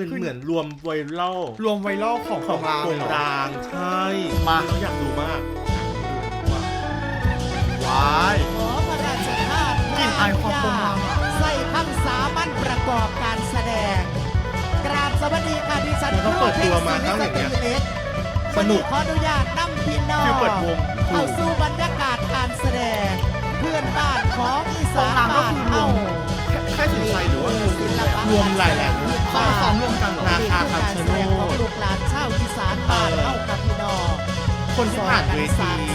เป็นเหมือนรวมไวรัลรวมไวรัลของขขอองงรางโครเลยงเหรอรางใช่มาเราอยากดูมากว้ายขอพระราชทานกลิ่นอายความโบราณอะใส่คำสามัญประกอบการแสดง กราบสวัสดีค่ะดิฉันแล้วก็เปิดตัวมาตั้งอย่างเงี้ยเล็กสนุกขออนุญาตนำพี่น้องฟิลเปิดวงเข้าสู่บรรยากาศการแสดง เพื่อนบ้านของอีสานตรงนั้นก็บ้านคือรวเฮามแค่แค่สินชัยหรือว่าศิลปะรวมหลายแหล่งเขามาซ้อมรวมกันหรอนาคาคำชะโนดลูกหลานชาวอีสานบ้านเฮากับพี่น้องคนที่ผ่านเวทีสรรค์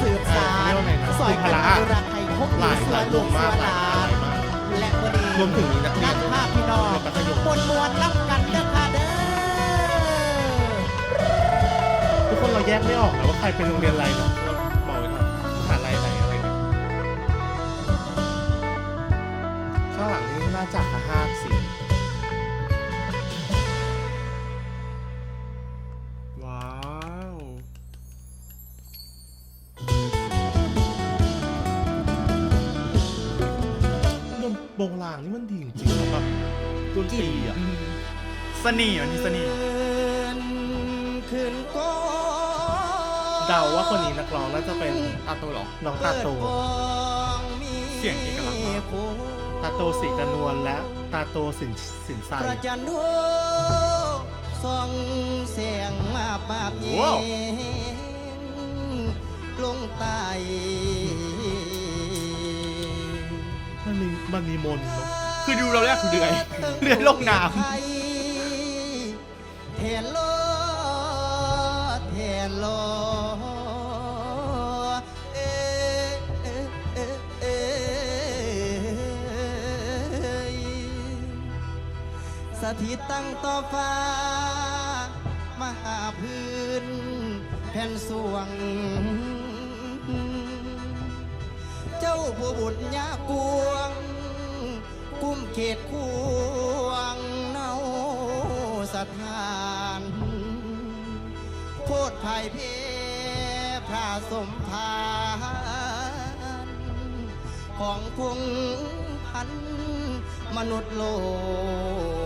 สืบสานสอยกันพละอนุรักษ์ให้คงหลายสหวลายยวลูงกสมากหลายมากและวันนี้รวมถึงนักเรียนภาพพี่น้องมัธยมวลรับกันเด้อค่ะเด้อทุกคนเราแยกไม่ออกนะว่าใครเป็นโรงเรียนอะไรเนาะ นี่น่าจะห้าสีว้าว ดนโบราณนี่มันดีจริงๆนะแบบดนตรีอะอืมเสน่ห์มันมีเสน่ห์คืนก็เดาว่าคนนี้นักร้องน่าจะเป็นตาโตเหรอน้องตาโตเสียงเอกลักษณ์มาก ตาโตสีกระนวลและตาโตสินสินไซประจันโดส่องเสียงมาปราบเย็ว้าวนลงใต้มันมีมันมีมนต์เนอะคือดูเราแรกคือเดือย เดือยลงน้แทนโลแทนโล ถิตตั้งต่อฟ้า มหาพื้น แผ่นสวง เจ้าผู้บุญญากวง กุ้มเขตควงเนาสถานโพดภายเพพระสมภารของพงพันมนุษย์โลก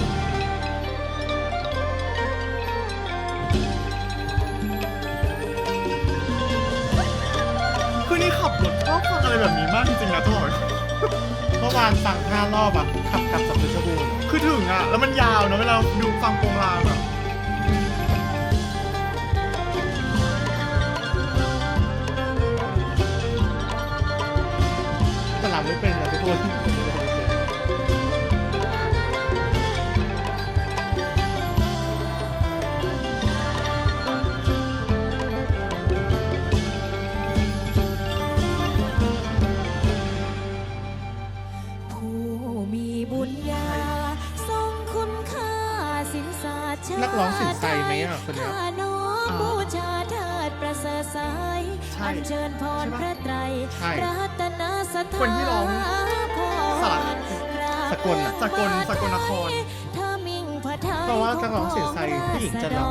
ดีสุดๆอะคือนี่ขับรถชอบฟังอะไรแบบนี้มากจริงๆนะทุกคนเมื่อวานฟังห้ารอบอะขับกลับจากเพชรบูรณ์คือถึงอะ แล้วมันยาวนะเวลาดูฟังโปรงลางอะ ไซไหมอะคนเนี้ย ข้าน้อมบูชาเทิดประเสริฐสายใช่อัญเชิญพรพระไตรใช่รัตนสถาคนที่ร้องพรสลัดสกลอะสกลสกลนครถ้ามิ่งพระทัยเพราะว่านักร้องเสียงไซผู้หญิงจะแบบ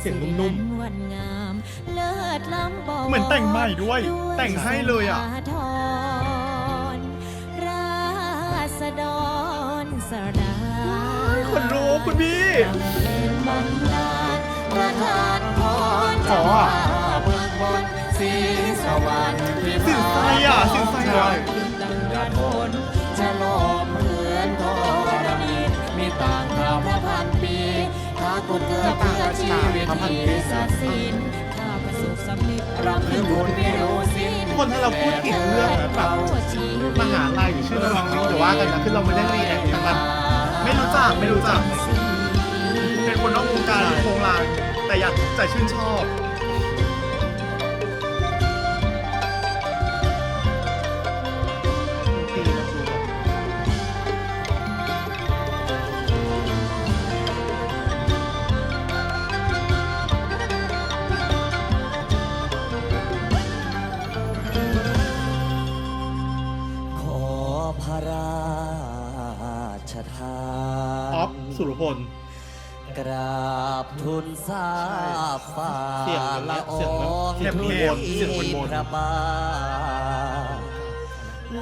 เสียงนุ่มๆสิริวันงามเลิศล้ำบวรเหมือนแต่งใหม่ด้วยแต่งให้เลยอะสาธรราษฎรสดา คนรู้คุณพี่เป็นบำนาญ ประทานพรอ๋อเมืองบนสีสวรรค์ที่สินไซอะสินไซอะดังกระโทนจะลมเหมือนธรณีมีต่างข่าวพระพันปีถ้ากุเกือเพื่อชีวิตที่ศักดิ์สิทธิ์ข้าประสบสำนึกรำลึกบุญไม่รู้สิ้นทุกคนถ้าเราพูดผิดเรื่องนะแบบมหาลัยหรือชื่อน้องนี่เดี๋ยวว่ากันนะคือเราไม่ได้รีแอคแต่แบบไม่รู้จักไม่รู้จักเป็นคนนอกวงการโปรงลาง แต่อยากใจชื่นชอบดนตรีมันดูแบบขอพระราชทานออฟสุรรุพล กราบทุนทราบฟ้าเสียงละเสียงแบบองค์เสียงมนต์เสียงมนต์พระบาท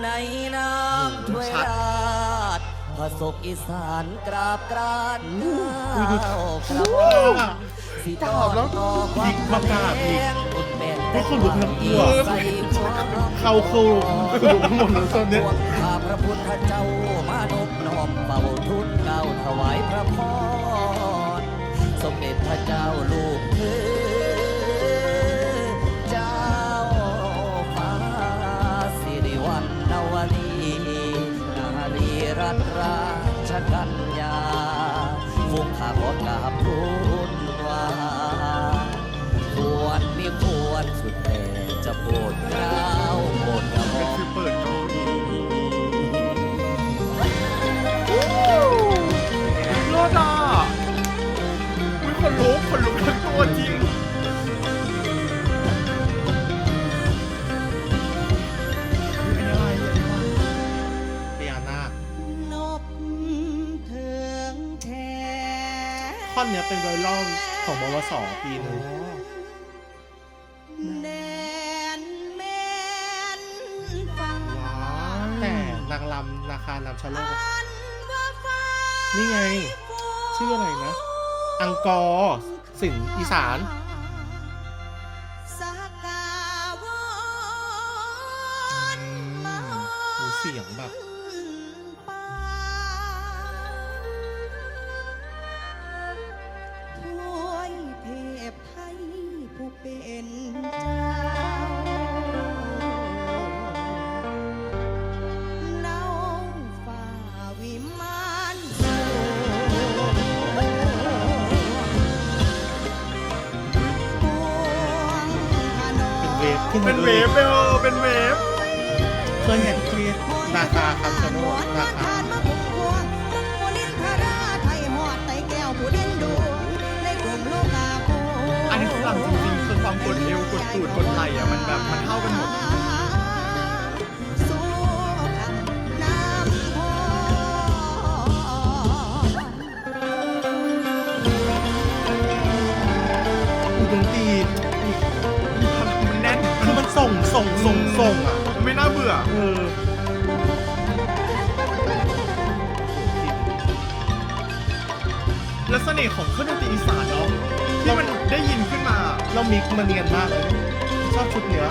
ในน้ำถ้วยราชพระศกอีสานกราบกรานเท้ากระหม่อมสิตอบแล้วต่อความยิงมากราบอีกบุญแม่นพวกคนลุกทั้งตัว ใส่ความ เข้าคือลุกหมดแล้วตอนเนี้ย ข้าพระพุทธเจ้ามานบน้อมเป่าทุนเกล่าวถวายพระพร สมเด็จพระเจ้าลูกคือเจ้าฟ้าสิริวัณณวรีนารีรัตราชกัญญาฟุ้งข้าขอกราบทูลว่าควรมีควรสุดแต่จะโปรดเกล้าโปรดกระหม่อม เนี้ยเป็นไวรัลของมวสปีหนึงแดนแม่นฟังว้ายแต่นางลำนาคานำชาโลกอันว่าฟ้านี่ไง ชื่ออะไรนะ อังกอร์สินอีสาน เคยเห็นคลิปนาคาคำชะโนดนาคาอันนี้คือลำจริงๆคือความกดเอวกดตูดกดไหล่อะมันแบบมันเท่ากันหมดดนตรีมันแน่นคือมันส่งส่งส่งส่งอะ เบื่อเออและเสน่ห์ของเครื่องดนตรีอีสานเนาะที่มันได้ยินขึ้นมา เรามิกซ์มาเนียนมากเลยชอบชุดเนี้ย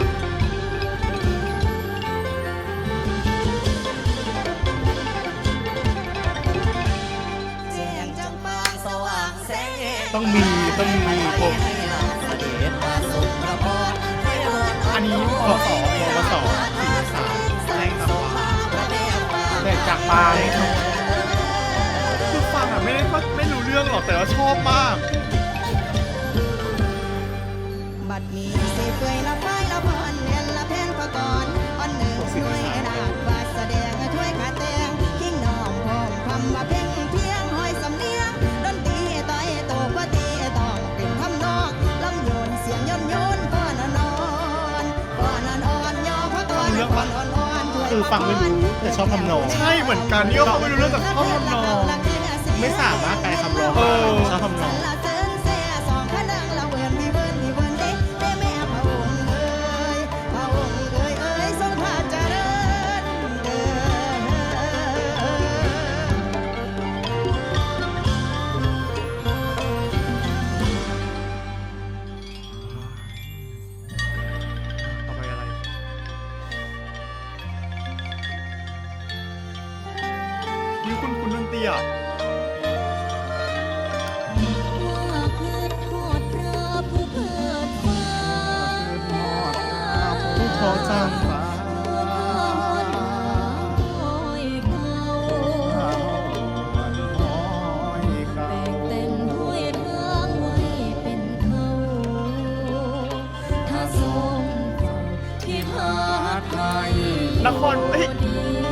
แจ้งจังปางสว่างแสงต้องมีต้องมีผมให้หลังเสด็จมาสุขประพรให้เลิศอันนี้มสม จากปลายคือฟังอะไม่ได้ว่าไม่รู้เรื่องหรอกแต่ว่าชอบมาก บัดนี้สิเปื่อยละไฟละพรเรียนละแพนประกอนอันหนึ่งหน่วย คือฟังไม่รู้แต่ชอบทำนอง ใช่เหมือนกันนี่ก็เขาไม่รู้เรื่องแต่ชอบทำนอง ไม่สามารถแปลคำร้องเอได้อชอบทำนอง ผู้ท้องทางไว้เป็นเขาถ้าทรงที่พาไทยนครเอ้ย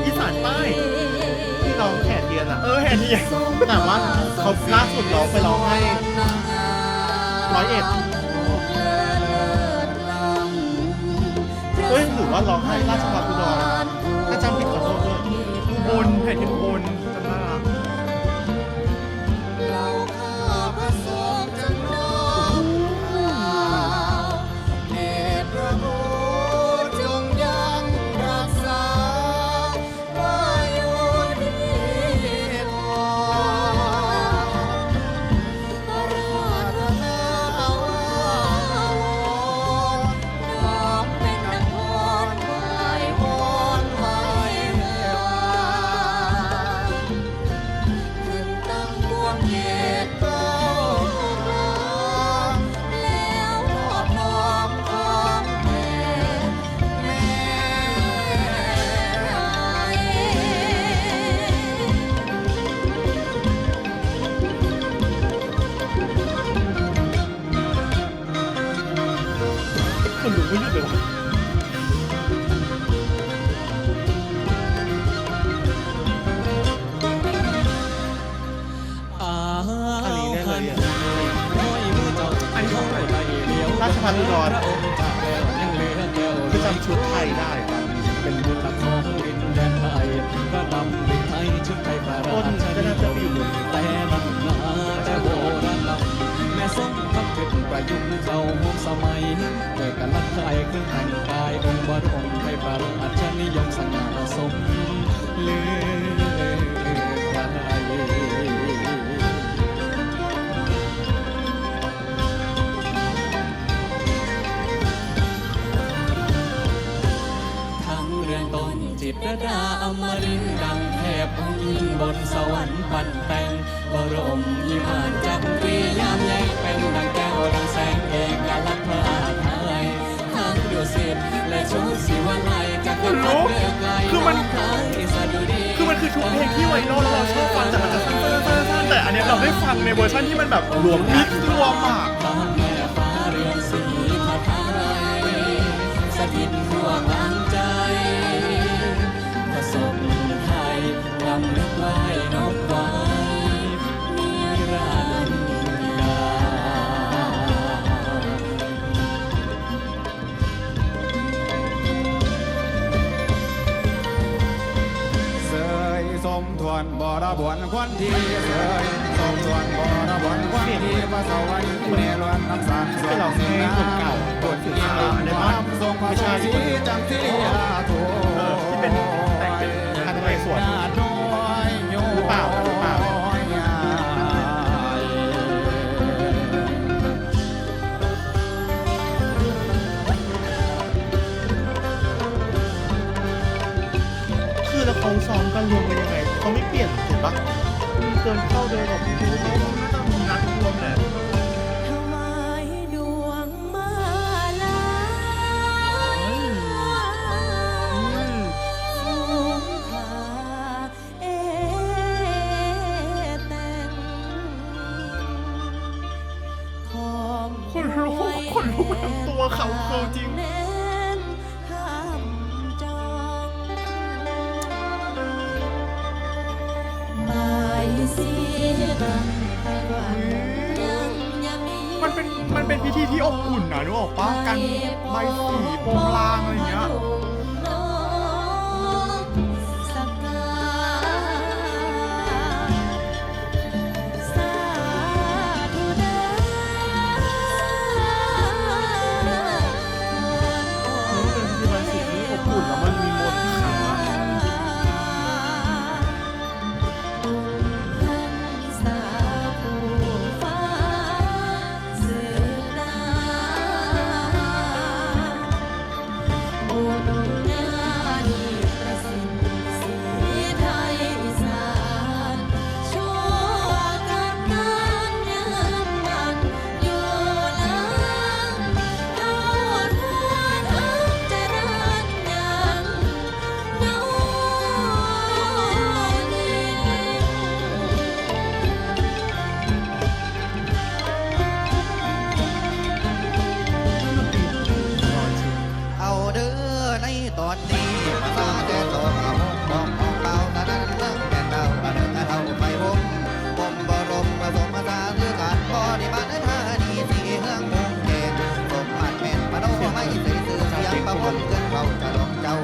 อีสานใต้ที่ร้องแขกเทียนอะ เออแห่เทียนแต่ว่าเขาล่าสุดร้องไปร้องให้ร้อยเอ็ด ว่าร้อง ราชพัฒน์ร้อแก้วคือจำชุดไทยได้เป็นบุญหลักของดินแดนไทยก็ดำดินไทยชุดไทยพระราชน่าจะไปอยู่บนแต่นั่นนาแต่โบราณลำแม่ทรงทำเป็นประยุกต์เข้าห่วงสมัยโดยการลักไทยเครื่องแต่งกายองค์บรมไทยพระราชนิยมสง่าสมเลือ ตรดาอมรินดังแทบองค์อินบนสวรรค์ปันแต่งบรมยิมานจักรียามแยงเป็นดังแก้วดังแสงเอกลักษณ์พระไทยทั้งดุสิตและชุดสิวไลจากกันเลือกไกลคือมันไทยคือมันคือชุดเพลงที่ไวรัลเราชอบฟังแต่มันจะสั้นๆแต่อันนี้เราได้ฟังในเวอร์ชันที่มันแบบรวมมิกซ์รวมอะฟ้าแม่ฟ้าเรืองสีพระไทยสถิตทั่วกลา วนบรบวนควันทีเสยสมทวนบรบวนควันทีพระสวรรค์เนรวนน้ำสารส่วนเสียงเก่าบทเก่าในบ้านทรงพระชาสีจังสีอาโท ทั้งตัวเขาเคิลจริง มันเป็นมันเป็นพิธีที่อบอุ่นนะนึกออกปะกันใบสีโปรงลางอะไรเงี้ย วนเกินเขาจะลองเจ้า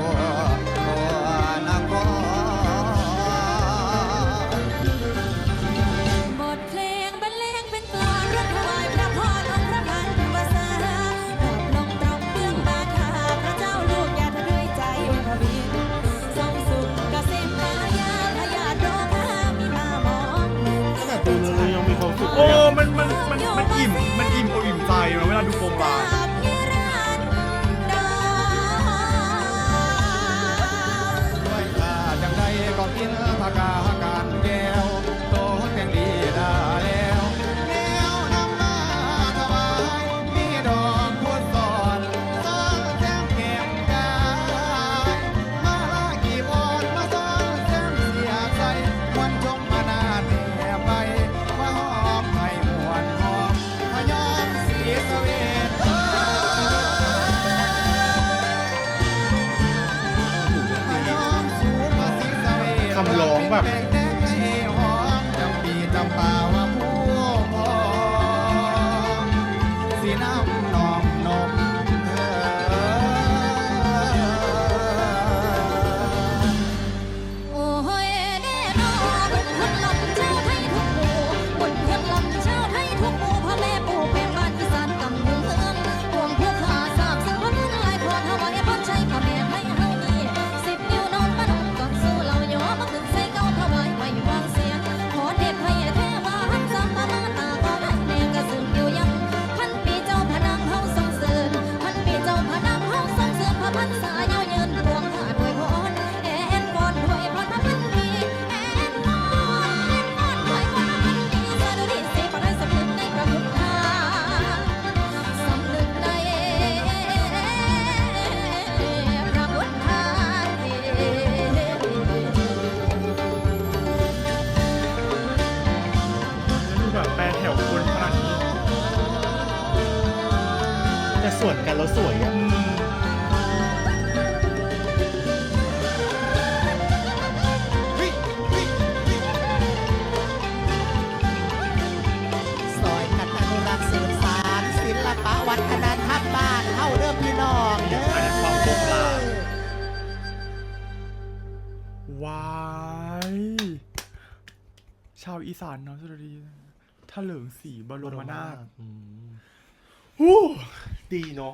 ส่วนกันแล้วสวยอะอืมซอยกันอนุรักษ์สืบสารศิลปะวัฒนธรรมบ้านเฮาเด้อพี่น้องเด้ออันนี้ความโบราณวายชาวอีสานเนาะสุดดีถ้าเหลืองสีบรมนาถอื มฮู้ดีเนาะ